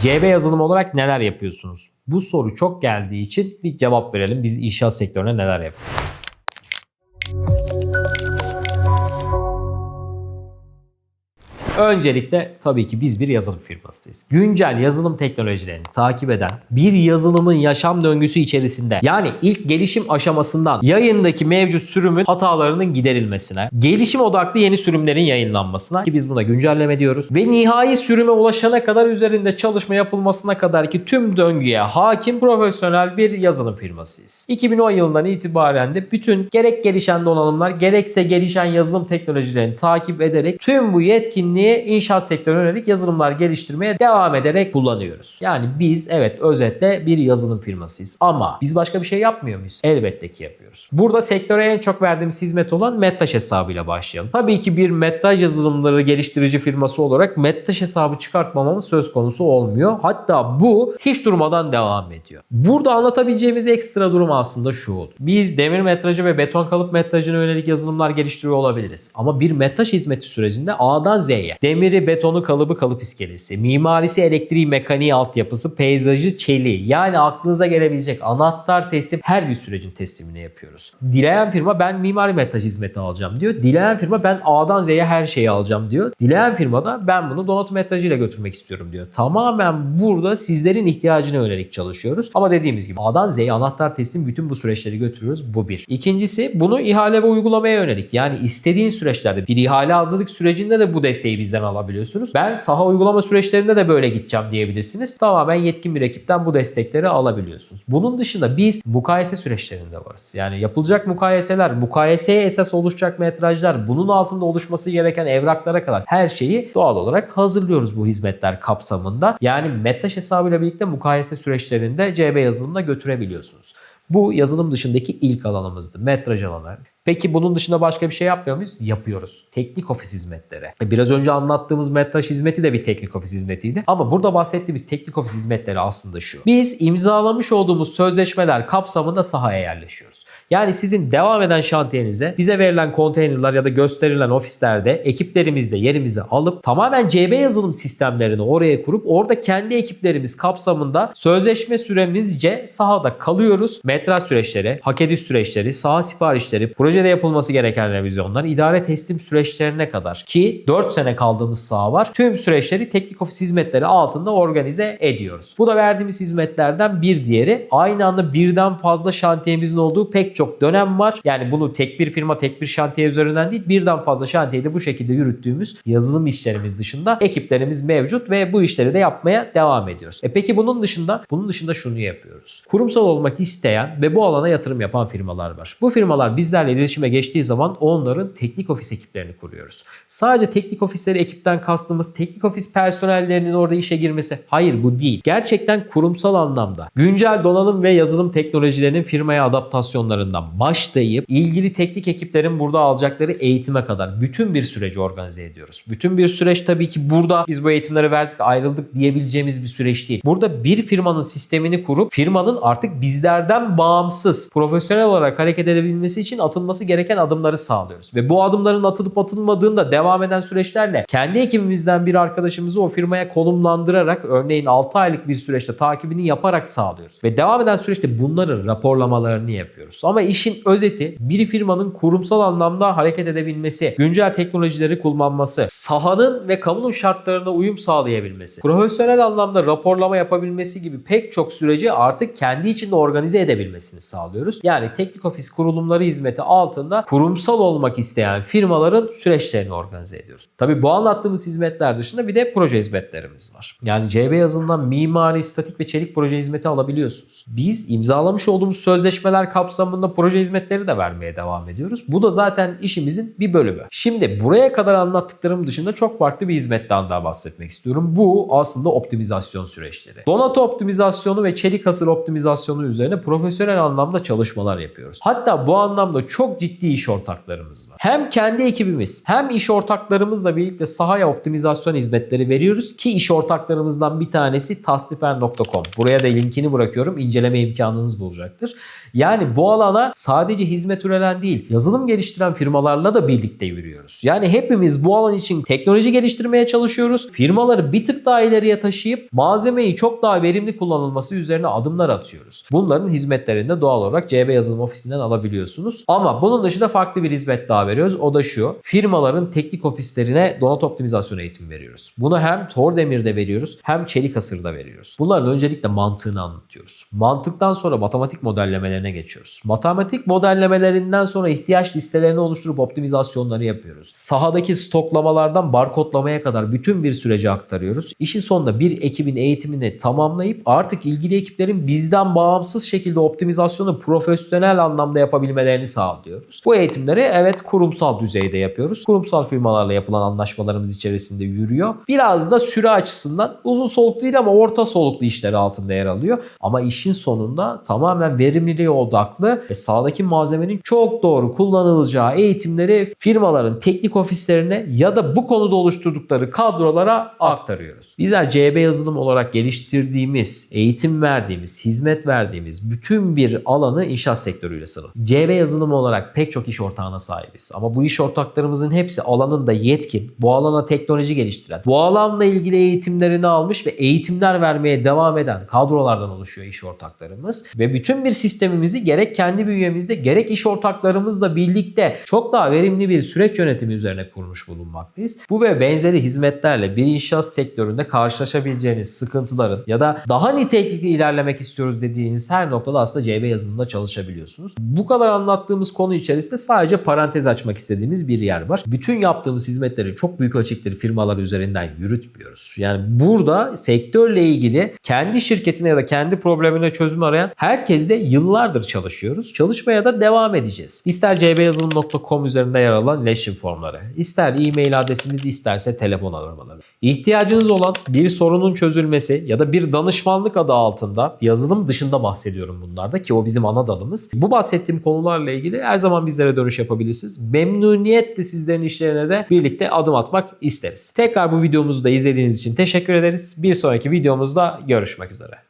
CB yazılım olarak neler yapıyorsunuz? Bu soru çok geldiği için bir cevap verelim. Biz inşaat sektörüne neler yapıyoruz? Öncelikle tabii ki biz bir yazılım firmasıyız. Güncel yazılım teknolojilerini takip eden bir yazılımın yaşam döngüsü içerisinde yani ilk gelişim aşamasından yayındaki mevcut sürümün hatalarının giderilmesine, gelişim odaklı yeni sürümlerin yayınlanmasına ki biz buna güncelleme diyoruz ve nihai sürüme ulaşana kadar üzerinde çalışma yapılmasına kadar ki tüm döngüye hakim profesyonel bir yazılım firmasıyız. 2010 yılından itibaren de bütün gerek gelişen donanımlar gerekse gelişen yazılım teknolojilerini takip ederek tüm bu yetkinliği inşaat sektörüne yönelik yazılımlar geliştirmeye devam ederek kullanıyoruz. Yani biz evet özetle bir yazılım firmasıyız. Ama biz başka bir şey yapmıyor muyuz? Elbette ki yapıyoruz. Burada sektöre en çok verdiğimiz hizmet olan Mettaş hesabıyla başlayalım. Tabii ki bir Mettaş yazılımları geliştirici firması olarak Mettaş hesabı çıkartmamamız söz konusu olmuyor. Hatta bu hiç durmadan devam ediyor. Burada anlatabileceğimiz ekstra durum aslında şu oldu. Biz demir metrajı ve beton kalıp metrajına yönelik yazılımlar geliştiriyor olabiliriz. Ama bir metraj hizmeti sürecinde A'dan Z'ye demiri, betonu, kalıbı, kalıp iskelesi, mimarisi, elektriği, mekaniği, altyapısı, peyzajı, çeliği yani aklınıza gelebilecek anahtar teslim her bir sürecin teslimini yapıyoruz. Dileyen firma ben mimari metraj hizmeti alacağım diyor. Dileyen firma ben A'dan Z'ye her şeyi alacağım diyor. Dileyen firma da ben bunu donatım metrajıyla götürmek istiyorum diyor. Tamamen burada sizlerin ihtiyacına yönelik çalışıyoruz. Ama dediğimiz gibi A'dan Z'ye anahtar teslim bütün bu süreçleri götürüyoruz. Bu bir. İkincisi bunu ihale ve uygulamaya yönelik. Yani istediğin süreçlerde bir ihale hazırlık sürecinde de bu desteği bizden alabiliyorsunuz. Ben saha uygulama süreçlerinde de böyle gideceğim diyebilirsiniz. Tamamen yetkin bir ekipten bu destekleri alabiliyorsunuz. Bunun dışında biz mukayese süreçlerinde varız. Yani yapılacak mukayeseler, mukayeseye esas oluşacak metrajlar, bunun altında oluşması gereken evraklara kadar her şeyi doğal olarak hazırlıyoruz bu hizmetler kapsamında. Yani metraş hesabıyla birlikte mukayese süreçlerinde CB yazılımına götürebiliyorsunuz. Bu yazılım dışındaki ilk alanımızdı. Metraj alanı. Peki bunun dışında başka bir şey yapmıyor muyuz? Yapıyoruz. Teknik ofis hizmetleri. Biraz önce anlattığımız metraj hizmeti de bir teknik ofis hizmetiydi. Ama burada bahsettiğimiz teknik ofis hizmetleri aslında şu. Biz imzalamış olduğumuz sözleşmeler kapsamında sahaya yerleşiyoruz. Yani sizin devam eden şantiyenize bize verilen konteynerler ya da gösterilen ofislerde ekiplerimizle yerimizi alıp tamamen CB yazılım sistemlerini oraya kurup orada kendi ekiplerimiz kapsamında sözleşme süremizce sahada kalıyoruz. Metraj süreçleri, hak ediş süreçleri, saha siparişleri, projede yapılması gereken revizyonlar, idare teslim süreçlerine kadar ki 4 sene kaldığımız saha var. Tüm süreçleri teknik ofis hizmetleri altında organize ediyoruz. Bu da verdiğimiz hizmetlerden bir diğeri. Aynı anda birden fazla şantiyemizin olduğu pek çok dönem var. Yani bunu tek bir firma, tek bir şantiye üzerinden değil, birden fazla şantiyede bu şekilde yürüttüğümüz yazılım işlerimiz dışında ekiplerimiz mevcut ve bu işleri de yapmaya devam ediyoruz. E peki bunun dışında bunun dışında şunu yapıyoruz. Kurumsal olmak isteyen ve bu alana yatırım yapan firmalar var. Bu firmalar bizlerle iletişime geçtiği zaman onların teknik ofis ekiplerini kuruyoruz. Sadece teknik ofisleri ekipten kastımız teknik ofis personellerinin orada işe girmesi. Hayır bu değil. Gerçekten kurumsal anlamda güncel donanım ve yazılım teknolojilerinin firmaya adaptasyonlarından başlayıp ilgili teknik ekiplerin burada alacakları eğitime kadar bütün bir süreci organize ediyoruz. Bütün bir süreç tabii ki burada biz bu eğitimleri verdik ayrıldık diyebileceğimiz bir süreç değil. Burada bir firmanın sistemini kurup firmanın artık bizlerden bağımsız profesyonel olarak hareket edebilmesi için atılması gereken adımları sağlıyoruz. Ve bu adımların atılıp atılmadığında devam eden süreçlerle kendi ekibimizden bir arkadaşımızı o firmaya konumlandırarak örneğin 6 aylık bir süreçte takibini yaparak sağlıyoruz. Ve devam eden süreçte bunların raporlamalarını yapıyoruz. Ama işin özeti bir firmanın kurumsal anlamda hareket edebilmesi, güncel teknolojileri kullanması, sahanın ve kamunun şartlarına uyum sağlayabilmesi, profesyonel anlamda raporlama yapabilmesi gibi pek çok süreci artık kendi içinde organize edebilmesini sağlıyoruz. Yani teknik ofis kurulumları hizmeti altında kurumsal olmak isteyen firmaların süreçlerini organize ediyoruz. Tabi bu anlattığımız hizmetler dışında bir de proje hizmetlerimiz var. Yani CB yazılımından mimari, statik ve çelik proje hizmeti alabiliyorsunuz. Biz imzalamış olduğumuz sözleşmeler kapsamında proje hizmetleri de vermeye devam ediyoruz. Bu da zaten işimizin bir bölümü. Şimdi buraya kadar anlattıklarım dışında çok farklı bir hizmetten daha bahsetmek istiyorum. Bu aslında optimizasyon süreçleri. Donatı optimizasyonu ve çelik hasır optimizasyonu üzerine profesyonel anlamda çalışmalar yapıyoruz. Hatta bu anlamda çok çok ciddi iş ortaklarımız var. Hem kendi ekibimiz hem iş ortaklarımızla birlikte sahaya optimizasyon hizmetleri veriyoruz ki iş ortaklarımızdan bir tanesi taslifer.com. Buraya da linkini bırakıyorum. İnceleme imkanınız bulacaktır. Yani bu alana sadece hizmet üreten değil, yazılım geliştiren firmalarla da birlikte yürüyoruz. Yani hepimiz bu alan için teknoloji geliştirmeye çalışıyoruz. Firmaları bir tık daha ileriye taşıyıp malzemeyi çok daha verimli kullanılması üzerine adımlar atıyoruz. Bunların hizmetlerini de doğal olarak CB Yazılım Ofisi'nden alabiliyorsunuz. Ama bunun dışında farklı bir hizmet daha veriyoruz. O da şu. Firmaların teknik ofislerine donat optimizasyon eğitimi veriyoruz. Bunu hem Tor Demir'de veriyoruz hem Çelik Asır'da veriyoruz. Bunların öncelikle mantığını anlatıyoruz. Mantıktan sonra matematik modellemelerine geçiyoruz. Matematik modellemelerinden sonra ihtiyaç listelerini oluşturup optimizasyonları yapıyoruz. Sahadaki stoklamalardan barkodlamaya kadar bütün bir süreci aktarıyoruz. İşin sonunda bir ekibin eğitimini tamamlayıp artık ilgili ekiplerin bizden bağımsız şekilde optimizasyonu profesyonel anlamda yapabilmelerini sağlıyoruz. Bu eğitimleri evet kurumsal düzeyde yapıyoruz. Kurumsal firmalarla yapılan anlaşmalarımız içerisinde yürüyor. Biraz da süre açısından uzun soluklu değil ama orta soluklu işleri altında yer alıyor. Ama işin sonunda tamamen verimliliğe odaklı ve sahadaki malzemenin çok doğru kullanılacağı eğitimleri firmaların teknik ofislerine ya da bu konuda oluşturdukları kadrolara aktarıyoruz. Bizler CB yazılım olarak geliştirdiğimiz, eğitim verdiğimiz, hizmet verdiğimiz bütün bir alanı inşaat sektörüyle sınır. CB yazılımı olarak pek çok iş ortağına sahibiz. Ama bu iş ortaklarımızın hepsi alanında yetkin, bu alana teknoloji geliştiren, bu alanla ilgili eğitimlerini almış ve eğitimler vermeye devam eden kadrolardan oluşuyor iş ortaklarımız. Ve bütün bir sistemimizi gerek kendi bünyemizde gerek iş ortaklarımızla birlikte çok daha verimli bir süreç yönetimi üzerine kurmuş bulunmaktayız. Bu ve benzeri hizmetlerle bir inşaat sektöründe karşılaşabileceğiniz sıkıntıların ya da daha nitelikli ilerlemek istiyoruz dediğiniz her noktada aslında CB yazılımında çalışabiliyorsunuz. Bu kadar anlattığımız konu içerisinde sadece parantez açmak istediğimiz bir yer var. Bütün yaptığımız hizmetleri çok büyük ölçekleri firmalar üzerinden yürütmüyoruz. Yani burada sektörle ilgili kendi şirketine ya da kendi problemine çözüm arayan herkesle yıllardır çalışıyoruz. Çalışmaya da devam edeceğiz. İster cbyazılım.com üzerinde yer alan iletişim formları, ister e-mail adresimiz, isterse telefon aramaları. İhtiyacınız olan bir sorunun çözülmesi ya da bir danışmanlık adı altında yazılım dışında bahsediyorum bunlarda ki o bizim ana dalımız. Bu bahsettiğim konularla ilgili her zaman bizlere dönüş yapabilirsiniz. Memnuniyetle sizlerin işlerine de birlikte adım atmak isteriz. Tekrar bu videomuzu da izlediğiniz için teşekkür ederiz. Bir sonraki videomuzda görüşmek üzere.